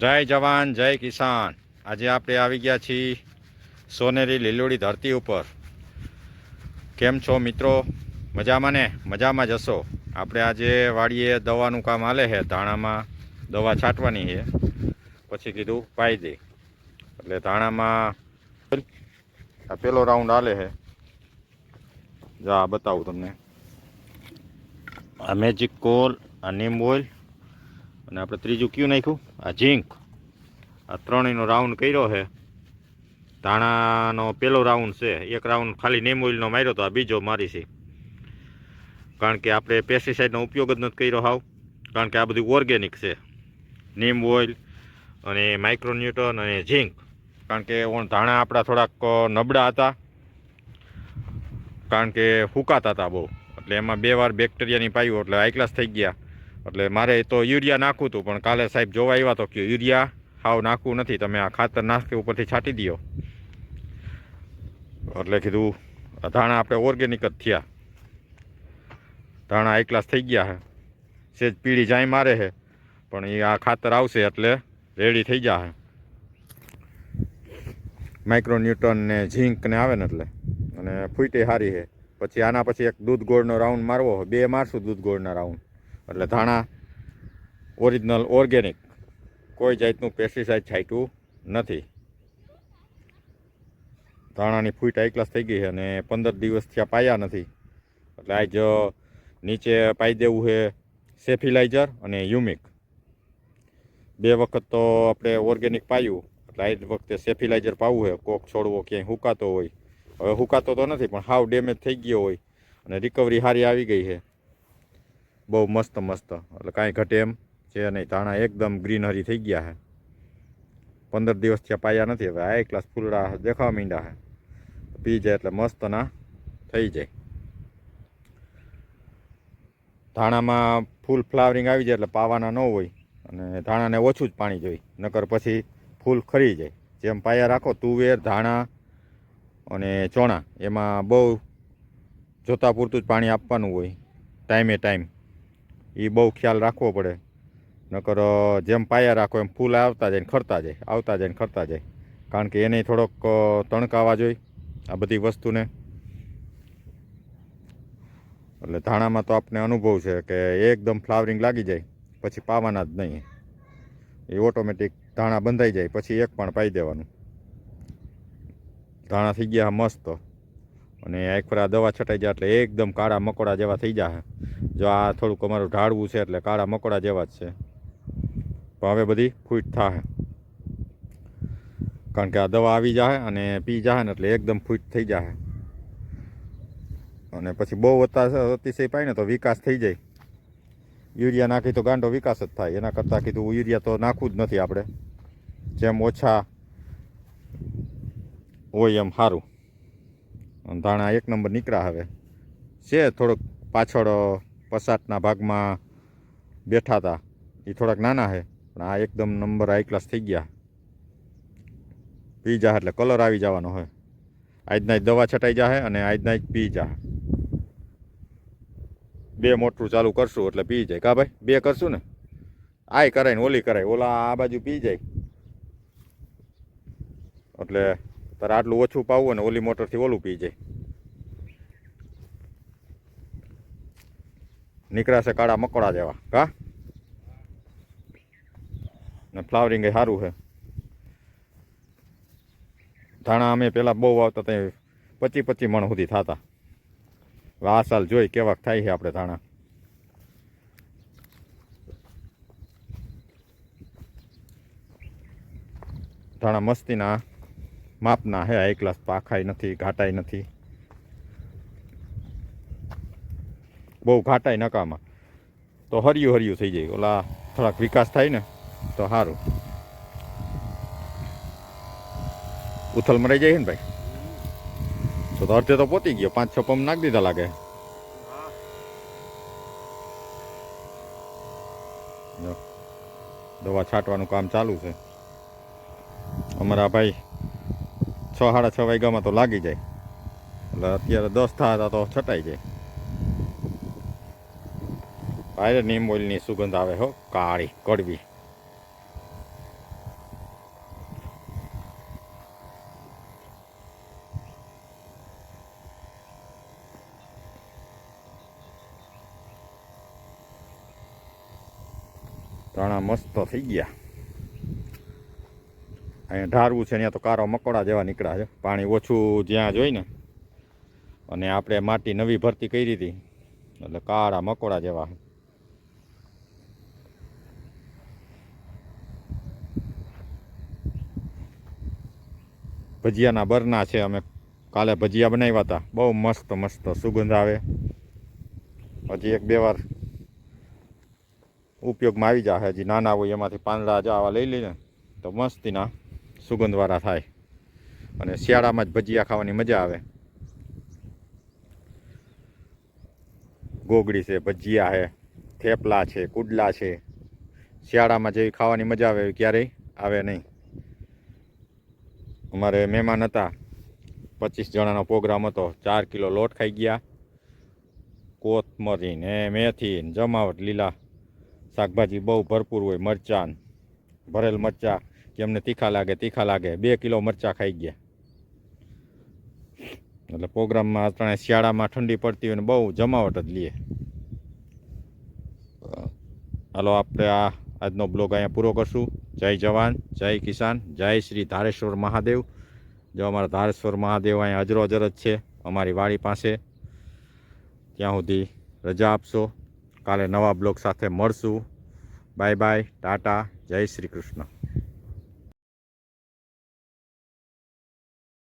જય જવાન, જય કિસાન. આજે આપણે આવી ગયા છીએ સોનેરી લીલોડી ધરતી ઉપર. કેમ છો મિત્રો? મજામાં ને? મજામાં જ હશો? આપણે આજે વાડીએ દવાનું કામ હાલે છે, ધાણામાં દવા છાંટવાની છે. પછી કીધું પાઈ દે. એટલે ધાણામાં આ પેલો રાઉન્ડ હાલે છે. જા, બતાવું તમને. આ મેજિક કોલ આ નીમ ઓઇલ અને આપણે ત્રીજું કયું નાખ્યું? આ ઝીંક. આ ત્રણેયનો રાઉન્ડ કર્યો છે. ધાણાનો પહેલો રાઉન્ડ છે. એક રાઉન્ડ ખાલી નેમ ઓઇલનો માર્યો તો આ બીજો મારી છે. કારણ કે આપણે પેસ્ટિસાઇડનો ઉપયોગ જ નથી કર્યો હાવ. કારણ કે આ બધું ઓર્ગેનિક છે. નીમ ઓઇલ અને માઇક્રોન્યુટન અને ઝીંક. કારણ કે ધાણા આપણા થોડાક નબળા હતા. કારણ કે ફૂંકાતા હતા બહુ. એટલે એમાં બે વાર બેક્ટેરિયાની પાયું, એટલે આઈ ક્લાસ થઈ ગયા. એટલે મારે તો યુરિયા નાખવું હતું, પણ કાલે સાહેબ જોવા આવ્યા તો કે યુરિયા, હાવ નાખવું નથી, તમે આ ખાતર નાખી ઉપરથી છાંટી દો એટલે કીધું ધાણા આપણે ઓર્ગેનિક જ થયા. ધાણા હાઈ ક્લાસ થઈ ગયા છે સેજ પીળી જાય મારે છે પણ એ આ ખાતર આવશે એટલે રેડી થઈ જશે માઇક્રોન્યુટન ને ઝીંક ને આવે ને એટલે, અને ફૂટે સારી છે પછી આના પછી એક દૂધ ગોળનો રાઉન્ડ મારવો બે મારશું દૂધ ગોળના રાઉન્ડ એટલે ધાણા ઓરિજિનલ ઓર્ગેનિક. કોઈ જાતનું પેસ્ટિસાઇડ છાંટ્યું નથી. ધાણાની ફૂટ એકલાસ થઈ ગઈ છે અને પંદર દિવસ થયા પાયા નથી. એટલે આજ નીચે પાઈ દેવું છે સેફિલાઇઝર અને યુમિક બે વખત તો આપણે ઓર્ગેનિક પાયું. એટલે આજ વખતે સેફિલાઇઝર પાવું છે. કોક છોડવો ક્યાંય હુકાતો હોય. હવે હુકાતો તો નથી, પણ હાવ ડેમેજ થઈ ગયો હોય અને રિકવરી સારી આવી ગઈ છે. બહુ મસ્ત મસ્ત. એટલે કાંઈ ઘટે એમ છે નહીં. ધાણા એકદમ ગ્રીનરી થઈ ગયા છે. પંદર દિવસ થયા પાયા નથી. હવે આ ક્લાસ ફૂલડા દેખાવા માંડ્યા છે. પી જાય એટલે મસ્ત ના થઈ જાય. ધાણામાં ફૂલ ફ્લાવરિંગ આવી જાય એટલે પાવાના ન હોય. અને ધાણાને ઓછું જ પાણી જોઈએ. નકર પછી ફૂલ ખરી જાય. જેમ પાયા રાખો, તુવેર, ધાણા અને ચોણા, એમાં બહુ જોતા પૂરતું જ પાણી આપવાનું હોય. ટાઈમે ટાઈમ એ બહુ ખ્યાલ રાખવો પડે. નકર જેમ પાયા રાખો એમ ફૂલ આવતા જાય ને ખરતા જાય, આવતા જાય ને ખરતા જાય. કારણ કે એને થોડોક તણકાવા જોઈએ આ બધી વસ્તુને. એટલે ધાણામાં તો આપણે અનુભવ છે કે એકદમ ફ્લાવરિંગ લાગી જાય, પછી પાવાના જ નહીં. એ ઓટોમેટિક ધાણા બંધાઈ જાય, પછી એક પણ પાઈ દેવાનું. ધાણા થઈ ગયા મસ્ત. અને એક વાર દવા છટાઈ જાય એટલે એકદમ કાળા મકોડા જેવા થઈ જાય. જો આ થોડુંક અમારું ઢાળવું છે એટલે કાળા મકોડા જેવા જ છે. પણ હવે બધી ફૂટ થાય કારણ કે આ દવા આવી જાય અને પી જાય ને એટલે એકદમ ફૂટ થઈ જાય અને પછી બહુ અતા અતિશય પાય ને તો વિકાસ થઈ જાય. યુરિયા નાખી તો ગાંડો વિકાસ જ થાય. એના કરતાં કીધું યુરિયા તો નાખવું જ નથી આપણે. જેમ ઓછા હોય એમ સારું. ધાણા એક નંબર નીકળ્યા હવે. છે થોડોક પાછળ પસાટના ભાગમાં બેઠા હતા એ થોડાક નાના છે પણ આ એકદમ નંબર હાઈ ક્લાસ થઈ ગયા. પી જા એટલે કલર આવી જવાનો હોય આજના જ દવા છટાઈ જાહે અને આજના જ પી જા. બે મોટરું ચાલુ કરશું એટલે પી જાય. કા ભાઈ? બે કરશું ને? આય કરાય ને, ઓલી કરાય. ઓલા આ બાજુ પી જાય. એટલે તારે આટલું ઓછું પાવું અને ઓલી મોટરથી ઓલું પી જાય. નીકળાશે કાળા મકોડા જેવા. કા? ને ફ્લાવરિંગ એ સારું છે. ધાણા અમે પહેલાં બહુ આવતા ત્યાં પચી પચી મણ સુધી થતા. આ સાલ જોઈ કેવાક થાય છે આપણે ધાણા. ધાણા મસ્તીના માપના હે હાઈ ક્લાસ પાખાય નથી, ઘાટાય નથી. બહુ ઘાટાય નકામાં. તો હરિયું હરિયું થઈ જાય. ઓલા થોડાક વિકાસ થાય ને, તો સારું ઉથલ મરાઈ જાય ને ભાઈ? તો તો અડધે તો પોતી ગયો. પાંચ છ પંપ નાખી દીધા લાગે. દવા છાંટવાનું કામ ચાલુ છે. અમારા ભાઈ છ, સાડા છ વાગ્યામાં તો લાગી જાય. એટલે અત્યારે દસ થતા તો છટાઈ જાય. આયે નીમ ઓઇલની સુગંધ આવે હો, કાળી, કડવી. ઘણા મસ્ત થઈ ગયા. અહીંયા ઢારવું છે ત્યાં તો કારો મકોડા જેવા નીકળ્યા છે. પાણી ઓછું જ્યાં જોઈ ને અને આપણે માટી નવી ભરતી કરી હતી. એટલે કાળા મકોડા જેવા. ભજીયાના બરના છે. અમે કાલે ભજીયા બનાવ્યા હતા. બહુ મસ્ત મસ્ત સુગંધ આવે. હજી એક બે વાર ઉપયોગમાં આવી જાય હજી નાના હોય એમાંથી પાંદડા જો આવા લઈ લઈને તો મસ્તીના સુગંધવાળા થાય. અને શિયાળામાં જ ભજીયા ખાવાની મજા આવે. ગોગડી છે, ભજીયા છે, થેપલા છે, કુડલા છે. શિયાળામાં જેવી ખાવાની મજા આવે એવી ક્યારેય આવે નહીં. અમારે મહેમાન હતા. પચીસ જણાનો પ્રોગ્રામ હતો. ચાર કિલો લોટ ખાઈ ગયા. કોથમરી ને મેથી ને જમાવટ, લીલા શાકભાજી બહુ ભરપૂર હોય, મરચાં ભરેલ મરચાં. કે એમને તીખા લાગે તીખા લાગે. બે કિલો મરચાં ખાઈ ગયા. એટલે પ્રોગ્રામમાં અત્યારે શિયાળામાં ઠંડી પડતી હોય ને બહુ જમાવટ જ લઈએ હાલો, આપણે આ આજનો બ્લોગ અહીંયા પૂરો કરશું. જય જવાન, જય કિસાન, જય શ્રી ધારેશ્વર મહાદેવ. જો અમારા ધારેશ્વર મહાદેવ અહીં અજરો હજર જ છે, અમારી વાડી પાસે. ત્યાં સુધી રજા આપશો. કાલે નવા બ્લોગ સાથે મળશું. બાય બાય, ટાટા, જય શ્રી કૃષ્ણ.